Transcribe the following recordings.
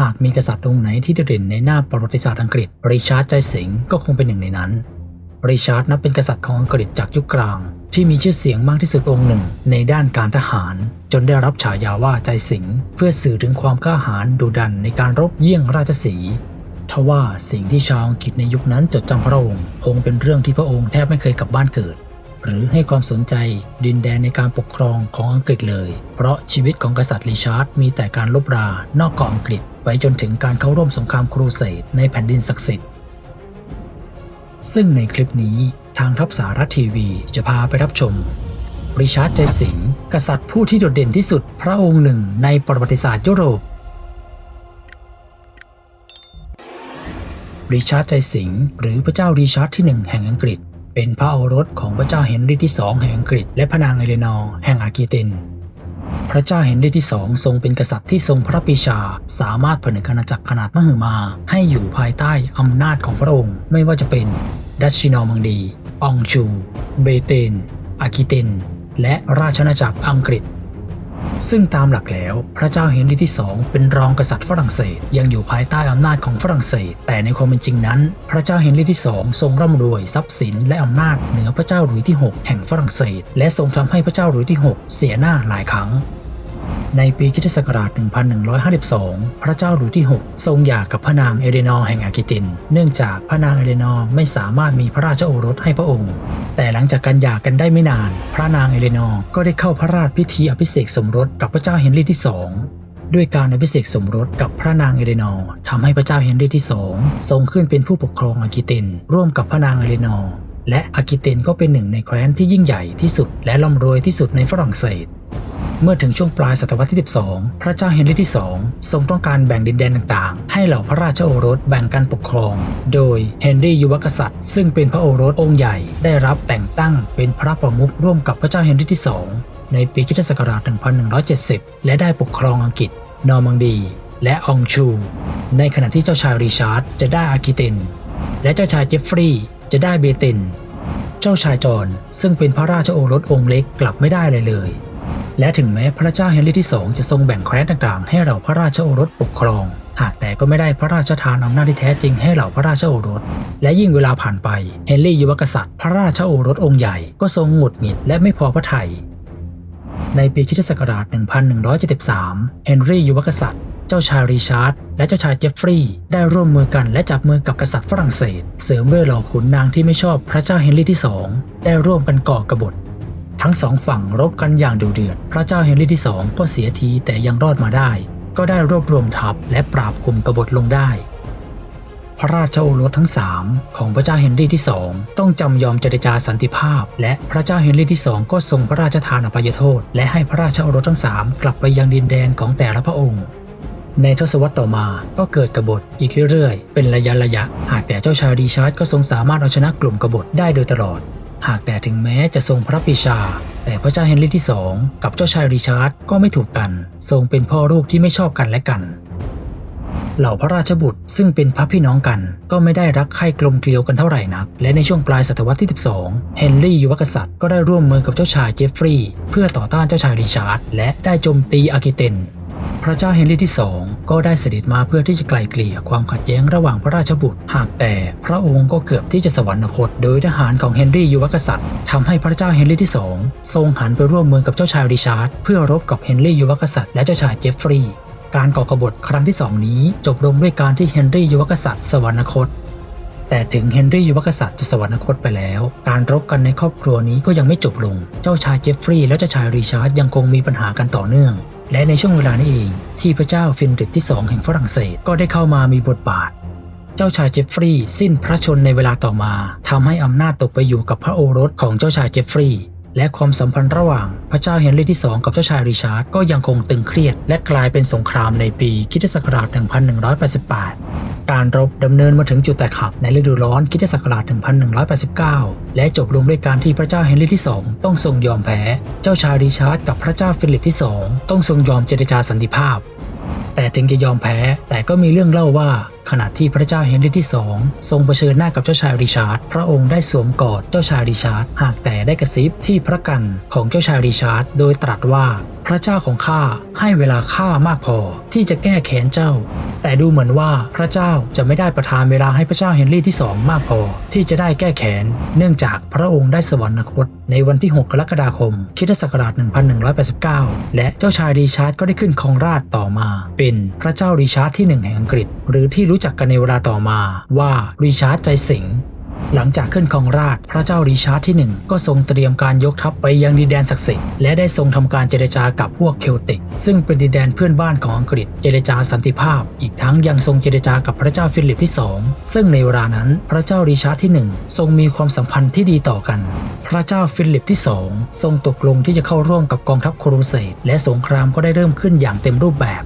หากมีกษัตริย์องค์ไหนที่โดดเด่นในหน้าประวัติศาสตร์อังกฤษริชาร์ดใจสิงห์ก็คงเป็นหนึ่งในนั้นริชาร์ดนับเป็นกษัตริย์ของอังกฤษจากยุคกลาง ที่มีชื่อเสียงมากที่สุดองค์หนึ่ง ในด้านการทหาร จนได้รับฉายาว่าใจสิงห์เพื่อสื่อถึงความกล้าหาญดุดันในการรบเยี่ยงราชสีห์ทว่าสิ่งที่ชาวอังกฤษในยุคนั้นจดจำพระองค์ คงเป็นเรื่องที่พระองค์แทบไม่เคยกลับบ้านเกิด หรือให้ความสนใจดินแดนในการปกครองของอังกฤษเลย เพราะชีวิตของกษัตริย์ริชาร์ดมีแต่การลบรานอกเกาะอังกฤษ ไปจนถึงการเข้าร่วมสงครามครูเสดในแผ่นดินศักดิ์สิทธิ์ ซึ่งในคลิปนี้ทางทัพสารททีวีจะพาไปรับชมริชาร์ดใจสิงห์กษัตริย์ผู้ที่โดดเด่นที่สุดพระองค์หนึ่งในประวัติศาสตร์ยุโรปริชาร์ดใจสิงห์หรือพระเจ้าริชาร์ดที่หนึ่งแห่งอังกฤษ เป็นพระโอรสของพระเจ้าเฮนรี่ที่สองแห่งอังกฤษ และพระนางเอเลนอร์แห่งอากีติน พระเจ้าเฮนรี่ที่สองทรงเป็นกษัตริย์ที่ทรงพระปรีชา สามารถผนึกอาณาจักรขนาดมหึมา ให้อยู่ภายใต้อำนาจของพระองค์ ไม่ว่าจะเป็นดัชชินอร์มังดีอองชู เบเตนอากิเตนและราชอาณาจักรอังกฤษ ซึ่งตามหลักแล้วพระเจ้าเฮนรี่ที่ 2 เป็นรองกษัตริย์ฝรั่งเศส ยังอยู่ภายใต้อำนาจของฝรั่งเศส แต่ในความเป็นจริงนั้น พระเจ้าเฮนรี่ที่ 2 ทรงร่ำรวยทรัพย์สินและอำนาจเหนือพระเจ้าหลุยส์ที่ 6 แห่งฝรั่งเศส และทรงทำให้พระเจ้าหลุยส์ที่ 6 เสียหน้าหลายครั้ง ในปีคิศักราช 1152 พระเจ้าหลุยที่ 6 ทรงหย่ากับพระนางเอเลนอร์แห่งอากิติน เนื่องจากพระนางเอเลนอร์ไม่สามารถมีพระราชโอรสให้พระองค์ แต่หลังจากการหย่ากันได้ไม่นาน พระนางเอเลนอร์ก็ได้เข้าพระราชพิธีอภิเษกสมรสกับพระเจ้าเฮนรี่ที่2ด้วยการอภิเษกสมรสกับพระนางเอเลนอร์ทำให้พระเจ้าเฮนรี่ที่2ทรงขึ้นเป็นผู้ปกครองอากิติน ร่วมกับพระนางเอเลนอร์และอากิตินก็เป็นหนึ่งในแคว้นที่ยิ่งใหญ่ที่สุดและร่ำรวยที่สุดในฝรั่งเศส เมื่อถึงช่วงปลายศตวรรษที่ 12 พระเจ้าเฮนรี่ที่ 2 ทรงต้องการแบ่งดินแดนต่างๆ ให้เหล่าพระราชโอรสแบ่งกันปกครอง โดยเฮนรี่ยุวกษัตริย์ ซึ่งเป็นพระโอรสองค์ใหญ่ได้รับแต่งตั้งเป็นพระประมุขร่วมกับพระเจ้าเฮนรี่ที่ 2 ในปีคริสตศักราช 1170 และได้ปกครองอังกฤษ นอร์มังดี และอองชู ในขณะที่เจ้าชายริชาร์ดจะได้อากิเตน และเจ้าชายเจฟฟรีย์จะได้เบเตน เจ้าชายจอห์นซึ่งเป็นพระราชโอรสองค์เล็กกลับไม่ได้เลยเลย และถึงแม้พระเจ้าเฮนรี่ที่2จะทรงแบ่งแคว้นต่างๆ ให้เหล่าพระราชโอรสปกครอง หากแต่ก็ไม่ได้พระราชทานอำนาจที่แท้จริงให้เหล่าพระราชโอรส และยิ่งเวลาผ่านไปเฮนรี่ยุวกษัตริย์พระราชโอรสองค์ใหญ่ก็ทรงหงุดหงิดและไม่พอพระทัยในปีคิศักราช 1173 เฮนรี่ยุวกษัตริย์ เจ้าชายริชาร์ด และเจ้าชายเจฟฟรีย์ได้ร่วมมือกันและจับมือกับกษัตริย์ฝรั่งเศส เสริมด้วยเหล่าขุนนางที่ไม่ชอบพระเจ้าเฮนรี่ที่2ได้ร่วมกันก่อกบฏ ทั้งสองฝั่งรบกันอย่างดุเดือด พระเจ้าเฮนรี่ที่2ก็เสียทีแต่ยังรอดมาได้ ก็ได้รวบรวมทัพและปราบกลุ่มกบฏลงได้ พระราชโอรสทั้ง3ของพระเจ้าเฮนรี่ที่2ต้องจำยอมเจรจาสันติภาพ และพระเจ้าเฮนรี่ที่2ก็ทรงพระราชทานอภัยโทษ และให้พระราชโอรสทั้ง3กลับไปยังดินแดนของแต่ละพระองค์ในทศวรรษต่อมาก็เกิดกบฏอีกเรื่อยๆ เป็นระยะระยะ หากแต่เจ้าชายริชาร์ดก็ทรงสามารถเอาชนะกลุ่มกบฏได้โดยตลอด หากแต่ถึงแม้จะทรงพระปรีชา แต่พระเจ้าเฮนรี่ที่2กับเจ้าชายริชาร์ดก็ไม่ถูกกัน ทรงเป็นพ่อลูกที่ไม่ชอบกันและกัน เหล่าพระราชบุตรซึ่งเป็นพระพี่น้องกัน ก็ไม่ได้รักใคร่กลมเกลียวกันเท่าไหร่นัก และในช่วงปลายศตวรรษที่ 12 เฮนรี่ยุวกษัตริย์ก็ได้ร่วมมือกับเจ้าชายเจฟฟรีย์เพื่อต่อต้านเจ้าชายริชาร์ดและได้โจมตีอากิเตน พระเจ้าเฮนรี่ที่2ก็ได้เสด็จมาเพื่อที่จะไกล่เกลี่ยความขัดแย้งระหว่างพระราชบุตร หากแต่พระองค์ก็เกือบที่จะสวรรคต โดยทหารของเฮนรี่ยุวกษัตริย์ทำให้พระเจ้าเฮนรี่ที่2ทรงหันไปร่วมมือกับเจ้าชายริชาร์ดเพื่อรบกับเฮนรี่ยุวกษัตริย์และเจ้าชายเจฟฟรีย์การก่อกบฏครั้งที่สองนี้ จบลงด้วยการที่เฮนรี่ยุวกษัตริย์สวรรคตแต่ถึงเฮนรี่ยุวกษัตริย์จะสวรรคตไปแล้ว การรบกันในครอบครัวนี้ก็ยังไม่จบลง เจ้าชายเจฟฟรีย์และเจ้าชายริชาร์ดยังคงมีปัญหากันต่อเนื่อง และในช่วงเวลานี้เองที่พระเจ้าฟินริปที่สองแห่งฝรั่งเศสก็ได้เข้ามามีบทบาท เจ้าชายเจฟฟรีย์สิ้นพระชนในเวลาต่อมาทำให้อำนาจตกไปอยู่กับพระโอรสของเจ้าชายเจฟฟรีย์ และความสัมพันธ์ระหว่างพระเจ้าเฮนรี่ที่ 2 กับเจ้าชายริชาร์ดก็ยังคงตึงเครียด และกลายเป็นสงครามในปีคิศักราช 1188 การรบดำเนินมาถึงจุดแตกหักในฤดูร้อนคิศักราช 1189 และจบลงด้วยการที่พระเจ้าเฮนรี่ที่ 2 ต้องทรงยอมแพ้ เจ้าชายริชาร์ดกับพระเจ้าฟิลิปที่ 2 ต้องทรงยอมเจรจาสันติภาพ แต่ถึงจะยอมแพ้แต่ก็มีเรื่องเล่าว่าขณะที่พระเจ้าเฮนรี่ที่สองทรงเผชิญหน้ากับเจ้าชายริชาร์ด พระองค์ได้สวมกอดเจ้าชายริชาร์ด หากแต่ได้กระซิบที่พระกันของเจ้าชายริชาร์ด โดยตรัสว่าพระเจ้าของข้าให้เวลาข้ามากพอที่จะแก้แค้นเจ้า แต่ดูเหมือนว่าพระเจ้าจะไม่ได้ประทานเวลาให้พระเจ้าเฮนรี่ที่สองมากพอ ที่จะได้แก้แค้นเนื่องจากพระองค์ได้สวรรคต ในวันที่ 6 กรกฎาคมคิศักราช 1189 และเจ้าชายริชาร์ดก็ได้ขึ้นครองราชต่อมา เป็นพระเจ้าริชาร์ดที่หนึ่งแห่งอังกฤษ หรือที่รู้จักกันในเวลาต่อมาว่าริชาร์ดใจสิงหลังจากขึ้นครองราชพระเจ้าริชาร์ดที่หนึ่งก็ทรงเตรียมการยกทัพไปยังดินแดนศักดิ์สิทธิ์และได้ทรงทำการเจรจากับพวกเคลติก ซึ่งเป็นดินแดนเพื่อนบ้านของอังกฤษเจรจาสันติภาพ อีกทั้งยังทรงเจรจากับพระเจ้าฟิลิปที่สองซึ่งในเวลานั้นพระเจ้าริชาร์ดที่หนึ่งทรงมีความสัมพันธ์ที่ดีต่อกัน พระเจ้าฟิลิปที่สองทรงตกลงที่จะเข้าร่วมกับกองทัพโครูเสดและสงครามก็ได้เริ่มขึ้นอย่างเต็มรูปแบบ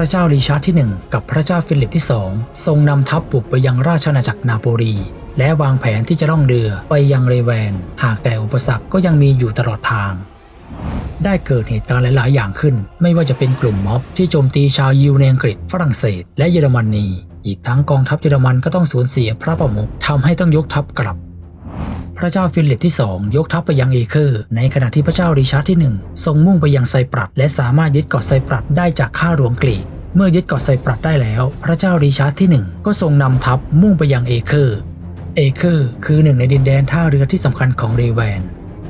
ระเจ้าริชาร์ดที่ 1 กับพระเจ้าฟิลิปที่ 2 ทรงนำทัพบุกไปยังราชอาณาจักรนาโปลี และวางแผนที่จะล่องเรือไปยังเรแวน หากแต่อุปสรรคก็ยังมีอยู่ตลอดทาง ได้เกิดเหตุการณ์หลาย ๆ อย่างขึ้น ไม่ว่าจะเป็นกลุ่มม็อบที่โจมตีชาวยิวในอังกฤษ ฝรั่งเศส และเยอรมนี อีกทั้งกองทัพเยอรมันก็ต้องสูญเสียพระประมุขทำให้ต้องยกทัพกลับ พระเจ้าฟิลิปที่ 2 ยกทัพไปยังเอเคอร์ ในขณะที่พระเจ้าริชาร์ดที่ 1 ทรงมุ่งไปยังไซปรัสและสามารถยึดเกาะไซปรัสได้จากข้าหลวงกรีก เมื่อยึดเกาะไซปรัสได้แล้ว พระเจ้าริชาร์ดที่ 1 ก็ทรงนำทัพมุ่งไปยังเอเคอร์ เอเคอร์คือหนึ่งในดินแดนท่าเรือที่สำคัญของเรแวน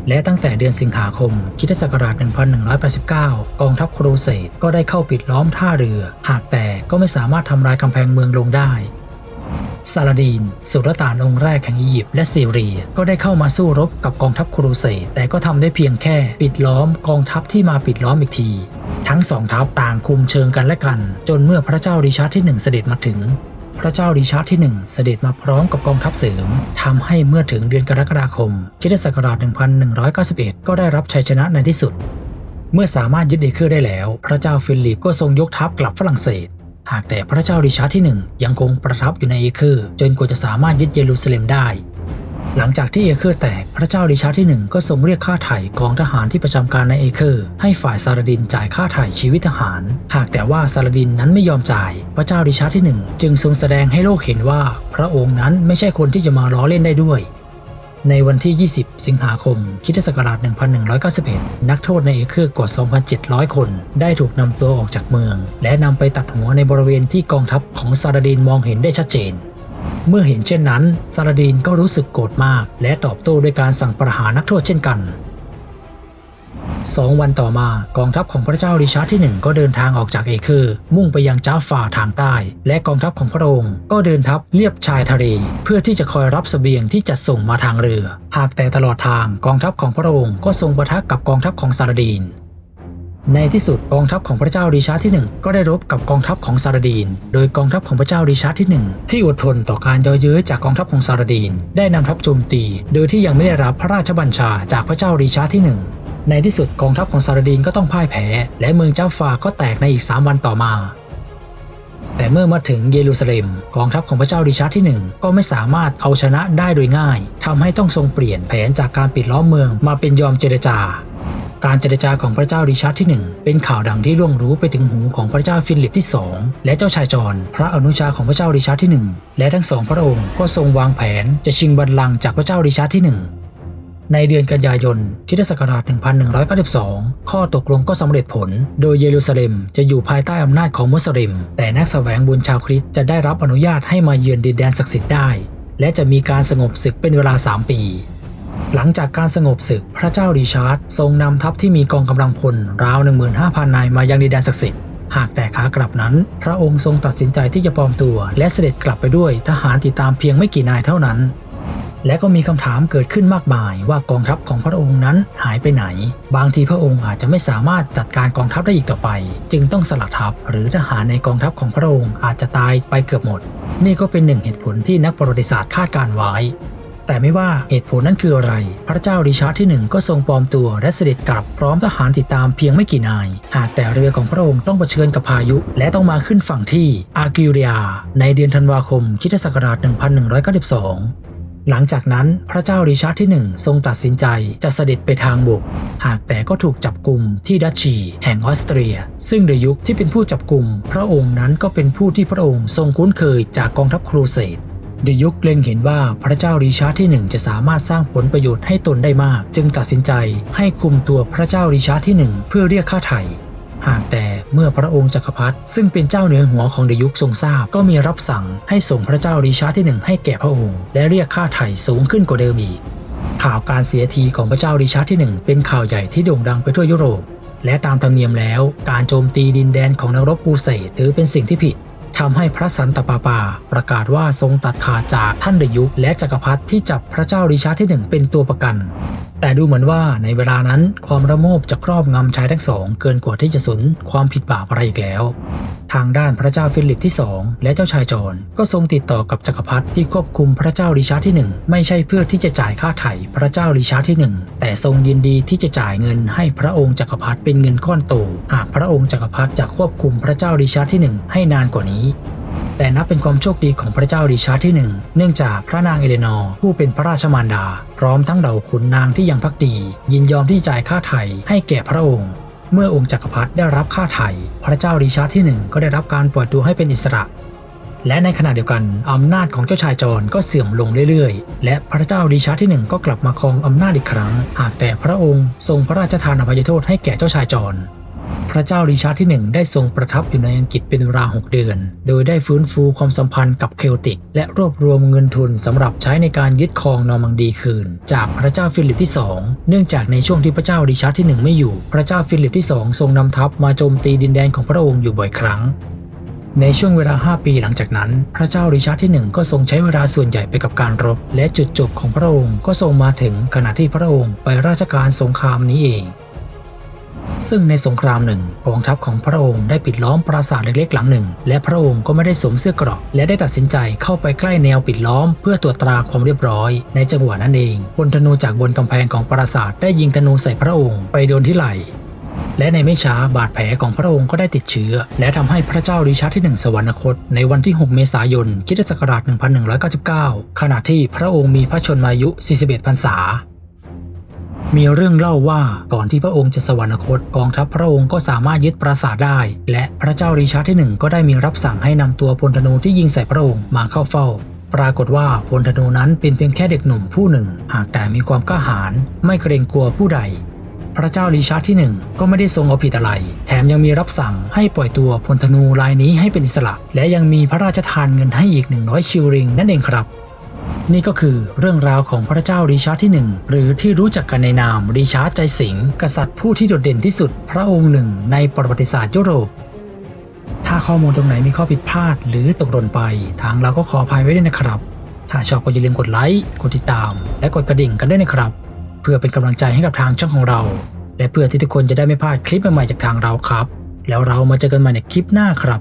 และตั้งแต่เดือนสิงหาคมคิศักราช 1189 กองทัพโครเสดก็ได้เข้าปิดล้อมท่าเรือ หากแต่ก็ไม่สามารถทำลายกำแพงเมืองลงได้ ซาลาดีน สุลต่านองค์แรกแห่งอียิปต์และซีเรีย ก็ได้เข้ามาสู้รบกับกองทัพครูเสดแต่ก็ทำได้เพียงแค่ปิดล้อมกองทัพที่มาปิดล้อมอีกที ทั้งสองทัพต่างคุมเชิงกันและกัน จนเมื่อพระเจ้าริชาร์ดที่หนึ่งเสด็จมาถึง พระเจ้าริชาร์ดที่หนึ่งเสด็จมาพร้อมกับกองทัพเสริมทำให้เมื่อถึงเดือนกรกฎาคมคริสตศักราช1191 ก็ได้รับชัยชนะในที่สุด เมื่อสามารถยึดเอเคอร์ได้แล้ว พระเจ้าฟิลิปก็ทรงยกทัพกลับฝรั่งเศส หากแต่พระเจ้าริชาร์ดที่ 1 ยังคงประทับอยู่ในเอเคอร์จนกว่าจะสามารถยึดเยรูซาเล็มได้ หลังจากที่เอเคอร์แตกพระเจ้าริชาร์ดที่ 1 ก็ทรงเรียกค่าไถ่กองทหารที่ประจำการในเอเคอร์ให้ฝ่ายซาลาดินจ่ายค่าไถ่ชีวิตทหาร หากแต่ว่าซาลาดินนั้นไม่ยอมจ่าย พระเจ้าริชาร์ดที่ 1 จึงทรงแสดงให้โลกเห็นว่า พระองค์นั้นไม่ใช่คนที่จะมาล้อเล่นได้ด้วย ในวันที่ 20 สิงหาคมคิศักราช 1191 นักโทษในเอเครือกว่า 2,700 คน ได้ถูกนำตัวออกจากเมือง และนำไปตัดหัวในบริเวณที่กองทัพของซาลาดินมองเห็นได้ชัดเจน เมื่อเห็นเช่นนั้นซาลาดินก็รู้สึกโกรธมาก และตอบโต้ด้วยการสั่งประหารนักโทษเช่นกัน สองวันต่อมากองทัพของพระเจ้าริชาร์ดที่ 1 ก็เดินทางออกจากเอเคอมุ่งไปยังจ้าฟาทางใต้ และกองทัพของพระองค์ ก็เดินทัพเลียบชายทะเลเพื่อที่จะคอยรับเสบียงที่จัดส่งมาทางเรือ หากแต่ตลอดทางกองทัพของพระองค์ก็ทรงประทะกับกองทัพของซาลาดีนในที่สุดกองทัพของพระเจ้าริชาร์ดที่ 1 ก็ได้รบกับกองทัพของซาลาดีน โดยกองทัพของพระเจ้าริชาร์ดที่ 1 ที่อดทนต่อการย่อเย้ยจากกองทัพของซาลาดีน ได้นำทัพโจมตี โดยที่ยังไม่ได้รับพระราชบัญชาจากพระเจ้าริชาร์ดที่ 1 ในที่สุดกองทัพของซาลาดีนก็ต้องพ่ายแพ้ และเมืองเจ้าฟาก็แตกในอีก 3 วันต่อมา แต่เมื่อมาถึงเยรูซาเล็ม กองทัพของพระเจ้าริชาร์ดที่ 1 ก็ไม่สามารถเอาชนะได้โดยง่ายทำให้ต้องทรงเปลี่ยนแผนจากการปิดล้อมเมืองมาเป็นยอมเจรจาการเจรจาของพระเจ้าริชาร์ดที่ 1 เป็นข่าวดังที่ล่วงรู้ไปถึงหูของพระเจ้าฟิลิปที่ 2 และเจ้าชายจอห์นพระอนุชาของพระเจ้าริชาร์ดที่ 1 และทั้งสองพระองค์ก็ทรงวางแผนจะชิงบัลลังก์จากพระเจ้าริชาร์ดที่ 1 ในเดือนกันยายนคริสตศักราช 1192 ข้อตกลงก็สำเร็จผล โดยเยรูซาเล็มจะอยู่ภายใต้อำนาจของมุสลิม แต่นักแสวงบุญชาวคริสต์จะได้รับอนุญาตให้มาเยือนดินแดนศักดิ์สิทธิ์ได้ และจะมีการสงบศึกเป็นเวลา 3 ปี หลังจากการสงบศึกพระเจ้าริชาร์ดทรงนำทัพที่มีกองกำลังพลราว 15,000 นายมายังดินแดนศักดิ์สิทธิ์หากแต่ขากลับนั้น พระองค์ทรงตัดสินใจที่จะปลอมตัว และเสด็จกลับไปด้วยทหารติดตามเพียงไม่กี่นายเท่านั้น และก็มีคำถามเกิดขึ้นมากมายว่ากองทัพของพระองค์นั้นหายไปไหน บางทีพระองค์อาจจะไม่สามารถจัดการกองทัพได้อีกต่อไป จึงต้องสลัดทัพ หรือทหารในกองทัพของพระองค์อาจจะตายไปเกือบหมด นี่ก็เป็นหนึ่งเหตุผลที่นักประวัติศาสตร์คาดการไว้ แต่ไม่ว่าเหตุผลนั้นคืออะไร พระเจ้าริชาร์ดที่หนึ่งก็ทรงปลอมตัวและเสด็จกลับพร้อมทหารติดตามเพียงไม่กี่นาย หากแต่เรือของพระองค์ต้องเผชิญกับพายุ และต้องมาขึ้นฝั่งที่อากิเรียในเดือนธันวาคมคิศักราช1192 หลังจากนั้นพระเจ้าริชาร์ดที่หนึ่งทรงตัดสินใจจะเสด็จไปทางบกหากแต่ก็ถูกจับกลุ่มที่ดัชชี แห่งออสเตรีย ซึ่งเดยุคที่เป็นผู้จับกลุ่มพระองค์นั้นก็เป็นผู้ที่พระองค์ทรงคุ้นเคยจากกองทัพครูเสดเดยุคเล็งเห็นว่าพระเจ้าริชาร์ดที่หนึ่งจะสามารถสร้างผลประโยชน์ให้ตนได้มาก จึงตัดสินใจให้คุมตัวพระเจ้าริชาร์ดที่หนึ่งเพื่อเรียกค่าไถ่ หากแต่เมื่อพระองค์จักรพรรดิซึ่งเป็นเจ้าเหนือหัวของเดยุคทรงทราบ ก็มีรับสั่งให้ส่งพระเจ้าริชาร์ดที่หนึ่งให้แก่พระองค์ และเรียกค่าไถ่สูงขึ้นกว่าเดิมอีกข่าวการเสียทีของพระเจ้าริชาร์ดที่หนึ่งเป็นข่าวใหญ่ที่โด่งดังไปทั่วยุโรป และตามธรรมเนียมแล้ว การโจมตีดินแดนของนักรบปูเสถือเป็นสิ่งที่ผิด ทำให้พระสันตะปาปา ประกาศว่าทรงตัดขาดจากท่านเดยุคและจักรพรรดิที่จับพระเจ้าริชาร์ดที่หนึ่งเป็นตัวประกัน แต่ดูเหมือนว่าในเวลานั้นความระโมบจะครอบงำชายทั้งสอง เกินกว่าที่จะสนความผิดบาปอะไรอีกแล้ว ทางด้านพระเจ้าฟิลิปที่สองและเจ้าชายจอห์นก็ทรงติดต่อกับจักรพรรดิที่ควบคุมพระเจ้าริชาร์ดที่หนึ่งไม่ใช่เพื่อที่จะจ่ายค่าไถ่พระเจ้าริชาร์ดที่หนึ่งแต่ทรงยินดีที่จะจ่ายเงินให้พระองค์จักรพรรดิเป็นเงินก้อนโตหากพระองค์จักรพรรดิจะควบคุมพระเจ้าริชาร์ดที่หนึ่งให้นานกว่านี้แต่นับเป็นความโชคดีของพระเจ้าริชาร์ดที่หนึ่งเนื่องจากพระนางเอเลนอร์ผู้เป็นพระราชมารดา พร้อมทั้งเหล่าขุนนางที่ยังพักดี ยินยอมที่จ่ายค่าไถ่ให้แก่พระองค์ เมื่อองค์จักรพรรดิได้รับค่าไถ่พระเจ้าริชาร์ดที่หนึ่งก็ได้รับการปล่อยตัวให้เป็นอิสระและในขณะเดียวกัน อำนาจของเจ้าชายจอห์นก็เสื่อมลงเรื่อยๆ และพระเจ้าริชาร์ดที่หนึ่งก็กลับมาครองอำนาจอีกครั้ง หากแต่พระองค์ทรงพระราชทานอภัยโทษให้แก่เจ้าชายจอห์น พระเจ้าริชาร์ดที่หนึ่งได้ทรงประทับอยู่ในอังกฤษเป็นเวลา 6 เดือน โดยได้ฟื้นฟูความสัมพันธ์กับเคลติก และรวบรวมเงินทุนสำหรับใช้ในการยึดครองนอร์มังดีคืน จากพระเจ้าฟิลิปที่ 2 เนื่องจากในช่วงที่พระเจ้าริชาร์ดที่หนึ่งไม่อยู่ พระเจ้าฟิลิปที่ 2 ทรงนำทัพมาโจมตีดินแดนของพระองค์อยู่บ่อยครั้งในช่วงเวลา 5 ปีหลังจากนั้น พระเจ้าริชาร์ดที่ 1 ก็ทรงใช้เวลาส่วนใหญ่ไปกับการรบ และจุดจบของพระองค์ก็ทรงมาถึงขณะที่พระองค์ไปราชการสงครามนี้เอง ซึ่งในสงครามหนึ่งกองทัพของพระองค์ได้ปิดล้อมปราสาทเล็กๆหลังหนึ่ง และพระองค์ก็ไม่ได้สวมเสื้อกราะและได้ตัดสินใจเข้าไปใกล้แนวปิดล้อม เพื่อตรวจตราความเรียบร้อย ในจังหวะนั้นเองพลธนูจากบนกำแพงของปราสาทได้ยิงธนูใส่พระองค์ไปโดนที่ไหล่และในไม่ช้าบาดแผลของพระองค์ก็ได้ติดเชื้อ และทำให้พระเจ้าริชาร์ดที่ 1 สวรรคต ในวันที่ 6 เมษายนคิศักราช 1199 ขณะที่พระองค์มีพระชนมายุ 41พรรษา มีเรื่องเล่าว่าก่อนที่พระองค์จะสวรรคตกองทัพพระองค์ก็สามารถยึดปราสาทได้ และพระเจ้าริชาร์ดที่ 1 ก็ได้มีรับสั่งให้นำตัวพลธนูที่ยิงใส่พระองค์มาเข้าเฝ้า ปรากฏว่าพลธนูนั้นเป็นเพียงแค่เด็กหนุ่มผู้หนึ่ง หากแต่มีความกล้าหาญไม่เกรงกลัวผู้ใด พระเจ้าริชาร์ดที่หนึ่งก็ไม่ได้ทรงเอาผิดอะไร แถมยังมีรับสั่งให้ปล่อยตัวพลธนูรายนี้ให้เป็นอิสระ และยังมีพระราชทานเงินให้อีก100ชิลริงนั่นเองครับ นี่ก็คือเรื่องราวของพระเจ้าริชาร์ดที่หนึ่งหรือที่รู้จักกันในนามริชาร์ดใจสิงกษัตริย์ผู้ที่โดดเด่นที่สุดพระองค์หนึ่งในประวัติศาสตร์ยุโรป ถ้าข้อมูลตรงไหนมีข้อผิดพลาดหรือตกหล่นไป ทางเราก็ขออภัยไว้ด้วยนะครับ ถ้าชอบก็อย่าลืมกดไลค์กดติดตาม และกดกระดิ่งกันด้วยนะครับ เพื่อเป็นกำลังใจให้กับทางช่องของเรา และเพื่อที่ทุกคนจะได้ไม่พลาดคลิปใหม่ๆจากทางเราครับ แล้วเรามาเจอกันใหม่ในคลิปหน้าครับ